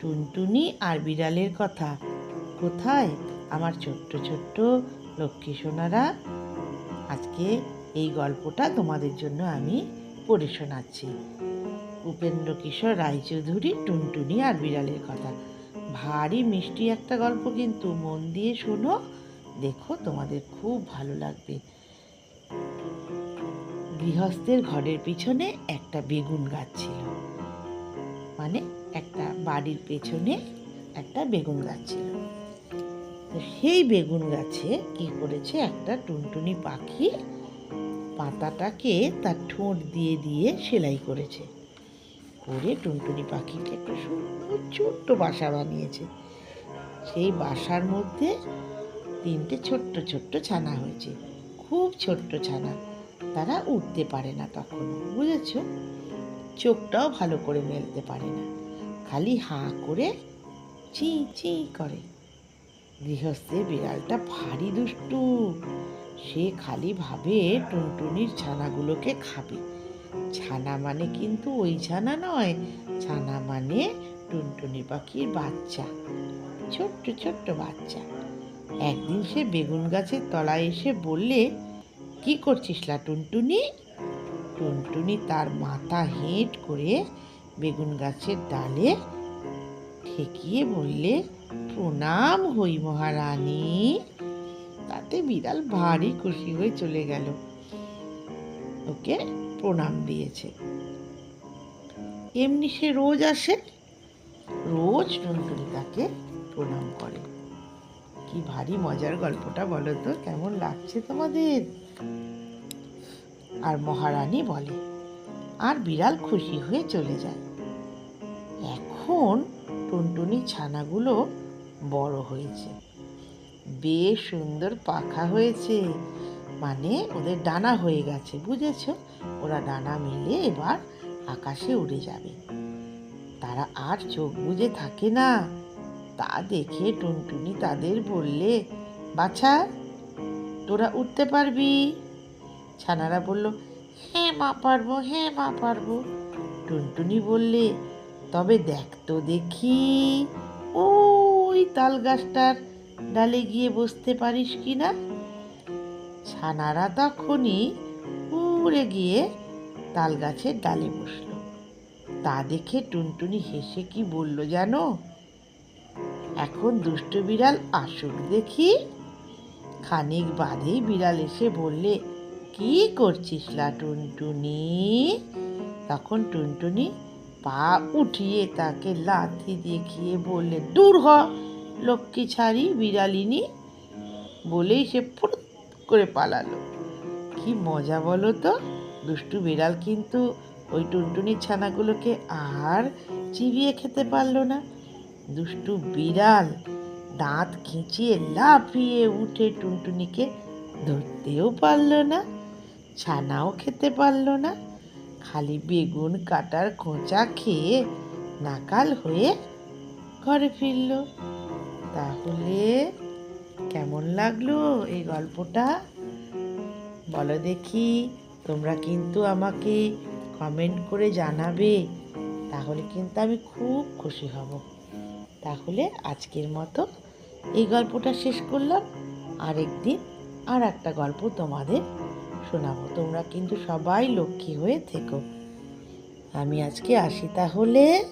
টুনটুনি আর বিড়ালের কথা। কোথায় আমার ছোট্ট ছোট্ট লক্ষ্মী সোনারা? আজকে এই গল্পটা তোমাদের জন্য আমি পড়ে শোনাচ্ছি। উপেন্দ্র কিশোর রায়চৌধুরী টুনটুনি আর বিড়ালের কথা। ভারী মিষ্টি একটা গল্প কিন্তু মন দিয়ে শোনো, দেখো তোমাদের খুব ভালো লাগবে। গৃহস্থের ঘরের পিছনে একটা বেগুন গাছ ছিল। মানে একটা বাড়ির পেছনে একটা বেগুন গাছ ছিল। সেই বেগুন গাছে কি করেছে একটা টুনটুনি পাখি পাতাটাকে তার ঠোঁট দিয়ে দিয়ে সেলাই করেছে। করে টুনটুনি পাখিকে একটা সুন্দর ছোট্ট বাসা বানিয়েছে। সেই বাসার মধ্যে তিনটে ছোট্ট ছোট্ট ছানা হয়েছে। খুব ছোট্ট ছানা। তারা উঠতে পারে না তখন বুঝেছ? চোখটাও ভালো করে মেলতে পারে না। খালি হাঁ করে চি চি করে। গৃহস্থের বিড়ালটা ভারী দুষ্টু। সে খালি ভাবে টুনটুনির ছানাগুলোকে খাবে। ছানা মানে কিন্তু ওই ছানা নয়, ছানা মানে টুনটুনি পাখির বাচ্চা, ছোট্ট ছোট্ট বাচ্চা। একদিন সে বেগুন গাছের তলায় এসে বললে, কি করছিস লা টুনটুনি? টুনটুনি তার মাথা হেঁট করে বেগুন গাছের ডালে ঠেকিয়ে বললে, প্রণাম হই মহারানী। তাতে বিড়াল ভারী খুশি হয়ে চলে গেল। ওকে প্রণাম দিয়েছে। এমনি সে রোজ আসে, রোজ টুনটুনি তাকে প্রণাম করে। কি ভারী মজার গল্পটা বলো তো, কেমন লাগছে তোমাদের? আর মহারানী বলে, আর বিড়াল খুশি হয়ে চলে যায়। এখন টুনটুনি ছানাগুলো বড় হয়েছে। বেশ সুন্দর পাখা হয়েছে। মানে ওদের ডানা হয়ে গেছে, বুঝেছ? ওরা ডানা মেলে এবার আকাশে উড়ে যাবে। তারা আর চোখ বুজে থাকে না। তা দেখে টুনটুনি তাদের বললে, বাছা, তোরা উঠতে পারবি? ছানারা বলল হ্যাঁ মা পারব হ্যাঁ মা পারব। টুনটুনি বললে, তবে দেখ তো দেখি, ওই তাল গাছটার ডালে গিয়ে বসতে পারিস কি না? ছানারা তখনই উড়ে গিয়ে তাল গাছের ডালে বসল। তা দেখে টুনটুনি হেসে কি বলল জানো? এখন দুষ্ট বিড়াল আসুক দেখি। খানিক বাদেই বিড়াল এসে বললে কি করছিস লা টুনটুনি? তখন টুনটুনি পা উঠিয়ে তাকে লাথি দেখিয়ে বললে, দূর হ, লক্ষ্মী ছাড়ি বিড়ালিনী। বলেই সে ফুট করে পালালো। কি মজা বলো তো, দুষ্টু বিড়াল কিন্তু ওই টুনটুনির ছানাগুলোকে আর চিবিয়ে খেতে পারল না। দুষ্টু বিড়াল দাঁত খিঁচিয়ে লাফিয়ে উঠে টুনটুনিকে ধরতেও পারল না। ছানাও খেতে পারল না। খালি বেগুন কাটার খোঁচা খেয়ে নাকাল হয়ে ঘরে ফিরল। তাহলে কেমন লাগল এই গল্পটা? বলো দেখি, তোমরা কিন্তু আমাকে কমেন্ট করে জানাবে। তাহলে কিন্তু আমি খুব খুশি হব। তাহলে আজকের মতো এই গল্পটা শেষ করলাম। আরেকদিন আর একটা গল্প তোমাদের শোনাবো। তোমরা কিন্তু সবাই লক্ষ্মী হয়ে থেকো। আমি আজকে আসি তাহলে।